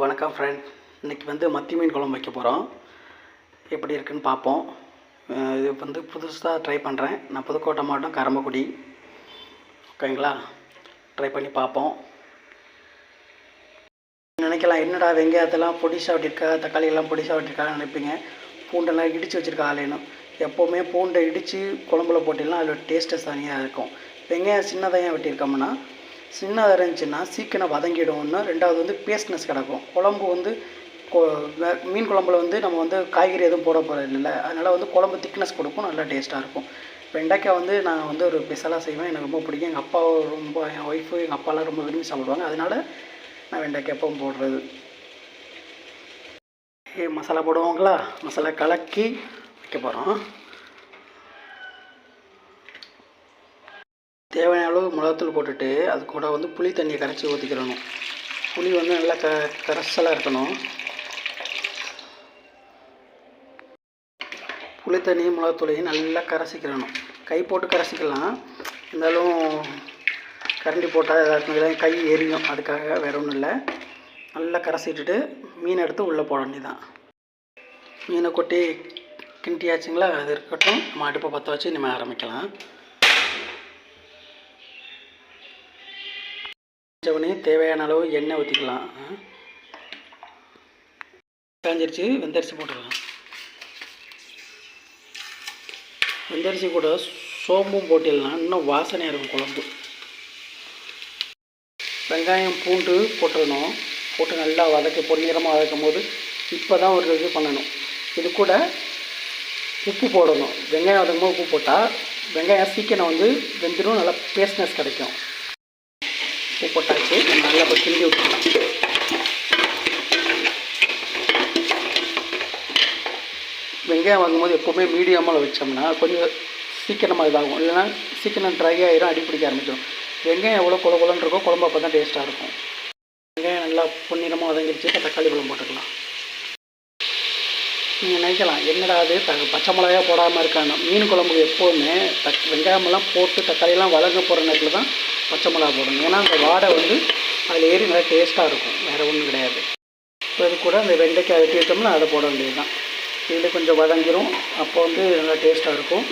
வணக்கம் ஃப்ரெண்ட் இன்றைக்கி வந்து மத்தி மீன் குழம்பு வைக்க போகிறோம் எப்படி இருக்குன்னு பார்ப்போம். இது வந்து புதுசாக ட்ரை பண்ணுறேன் நான் புதுக்கோட்டை மாவட்டம் கரம்பக்குடி. ஓகேங்களா ட்ரை பண்ணி பார்ப்போம். நினைக்கலாம் என்னடா வெங்காயத்தெல்லாம் பொடிசா வெட்டியிருக்கா தக்காளி எல்லாம் பொடிசா வெட்டியிருக்கான்னு நினைப்பீங்க. பூண்டெல்லாம் இடித்து வச்சுருக்கா ஆலேனும் எப்போவுமே பூண்டை இடித்து குழம்புல போட்டிலாம் அதில் டேஸ்ட்டு தனியாக இருக்கும். வெங்காயம் சின்னதாக ஏன் வெட்டியிருக்கோம்னா சின்னதாக இருந்துச்சுன்னா சீக்கிரம் வதங்கிடும்னு ரெண்டாவது வந்து பேஸ்ட்னஸ் கிடக்கும். குழம்பு வந்து மீன் குழம்புல வந்து நம்ம வந்து காய்கறி எதுவும் போட போகிறது இல்லை. அதனால் வந்து குழம்பு திக்னஸ் கொடுக்கும் நல்லா டேஸ்ட்டாக இருக்கும். வெண்டைக்காய் வந்து நான் வந்து ஒரு பெசலாக செய்வேன். எனக்கு ரொம்ப பிடிக்கும். எங்கள் அப்பா ரொம்ப என் ஒய்ஃபு எங்கள் அப்பாலாம் ரொம்ப விரும்பி சாப்பிடுவாங்க. அதனால் நான் வெண்டைக்காய் எப்பவும் போடுறது. ஏ மசாலா போடுவாங்களா? மசாலா கலக்கி வைக்க போகிறோம் தேவையான அளவு மிளகாத்தூள் போட்டுட்டு அது கூட வந்து புளி தண்ணியை கரைச்சி ஊற்றிக்கிறணும் புளி வந்து நல்லா க கரைசலாக இருக்கணும். புளி தண்ணியும் மிளகத்தூளையும் நல்லா கரைச்சிக்கிறணும் கை போட்டு கரைச்சிக்கலாம் இருந்தாலும் கரண்டி போட்டால் எல்லாருக்கும் கை எரியும். அதுக்காக வேற ஒன்றும் இல்லை. நல்லா கரைச்சிட்டுட்டு மீன் எடுத்து உள்ளே போட வேண்டியதான் மீனை கொட்டி கிண்டியாச்சுங்களா? அது இருக்கட்டும். நம்ம அடுப்பை பற்ற வச்சு நம்ம ஆரம்பிக்கலாம். உடனே தேவையான அளவு எண்ணெய் ஊற்றிக்கலாம் காஞ்சிருச்சு வெந்தரிசி போட்டுக்கலாம். வெந்தரிசி கூட சோம்பும் போட்டிடலாம். இன்னும் வாசனையாக இருக்கும் குழம்பு. வெங்காயம் பூண்டு போட்டுடணும். போட்டு நல்லா வதக்கி பொன்னிறமாக வதக்கும் போது இப்போ தான் ஒரு இது பண்ணணும். இது கூட உப்பு போடணும். வெங்காயம் வதக்கும் போது உப்பு போட்டால் வெங்காயம் சீக்கிரம் வந்து வெந்துடும் நல்லா பேஸ்ட்னஸ் கிடைக்கும். உப்பு போட்டாச்சு. நம்ம நல்லா இப்போ கிண்டி விட்டுக்கலாம் வெங்காயம் வாங்கும்போது எப்போவுமே மீடியமாக வச்சோம்னா கொஞ்சம் சீக்கிரமாக இதாகும். இல்லைன்னா சீக்கிரம் ட்ரை ஆகிரும் அடி பிடிக்க ஆரம்பிச்சிடும் வெங்காயம் எவ்வளோ குழ குழன்னு இருக்கோ குழம்பு அப்போ தான் டேஸ்ட்டாக இருக்கும். வெங்காயம் நல்லா பொன்னிறமாக வதங்கிடுச்சு இப்போ தக்காளி பழம் போட்டுக்கலாம். நீங்கள் நினைக்கலாம் என்னடா அது த பச்சை மிளகாயா போடாமல் இருக்காங்க. மீன் குழம்புக்கு எப்போவுமே தக் வெங்காயமெல்லாம் போட்டு தக்காளியெல்லாம் வதங்க போகிற நேரத்தில் தான் பச்சை மிளகா போடணும். ஏன்னா அந்த வாடை வந்து அதில் ஏறி நல்லா டேஸ்ட்டாக இருக்கும். வேறு ஒன்றும் கிடையாது. இப்போ இது கூட அந்த வெண்டைக்காய் வெட்டிட்டோம்னா அதை போட வேண்டியது தான் இதில் கொஞ்சம் வதங்கிரும். அப்போ வந்து நல்லா டேஸ்ட்டாக இருக்கும்.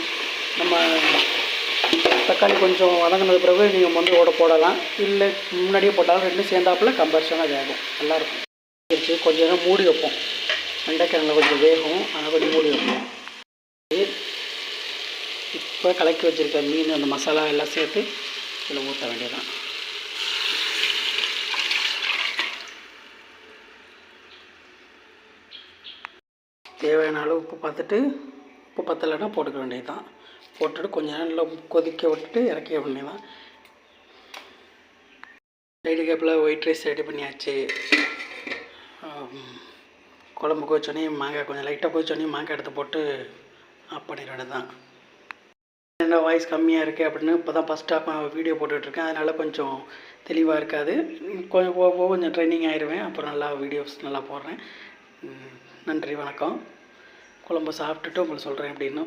நம்ம தக்காளி கொஞ்சம் வதங்கினது பிறகு நீங்கள் வந்து ஓட போடலாம். இல்லை முன்னாடியே போட்டாலும் ரெண்டும் சேர்ந்தாப்புல கம்பர்ஷனாக வேகும் நல்லாயிருக்கும் கொஞ்சம் நேரம் மூடி வைப்போம். வெண்டைக்காய் கொஞ்சம் வேகும் அதை கொஞ்சம் மூடி வைப்போம். இப்போ கலக்கி வச்சுருக்க மீன் அந்த மசாலா எல்லாம் சேர்த்து இதில் ஊற்ற வேண்டியதான் தேவையான அளவு உப்பு பார்த்துட்டு உப்பு பத்தலைன்னா போட்டுக்க வேண்டியது தான் போட்டுட்டு கொஞ்சம் நேரம் கொதிக்க விட்டுட்டு இறக்கிட வேண்டியதான் சைடு கேப்பில் ஒயிட் ரைஸ் ரெடி பண்ணியாச்சு. குழம்பு கொதிச்சோடனே மாங்காய் கொஞ்சம் லைட்டாக கொதிச்சோடனே மாங்காய் எடுத்து போட்டு ஆஃப் பண்ணிட வேண்டியது என்ன வாய்ஸ் கம்மியாக இருக்குது அப்படின்னு இப்போ தான் ஃபஸ்ட்டாக வீடியோ போட்டுட்ருக்கேன் அதனால் கொஞ்சம் தெளிவாக இருக்காது. கொஞ்சம் போக போக கொஞ்சம் ட்ரைனிங் ஆயிடுவேன் அப்புறம் நல்லா வீடியோஸ் நல்லா போடுறேன். நன்றி வணக்கம். குழம்பு சாப்பிட்டுட்டு உங்களுக்கு சொல்கிறேன் எப்படின்னு.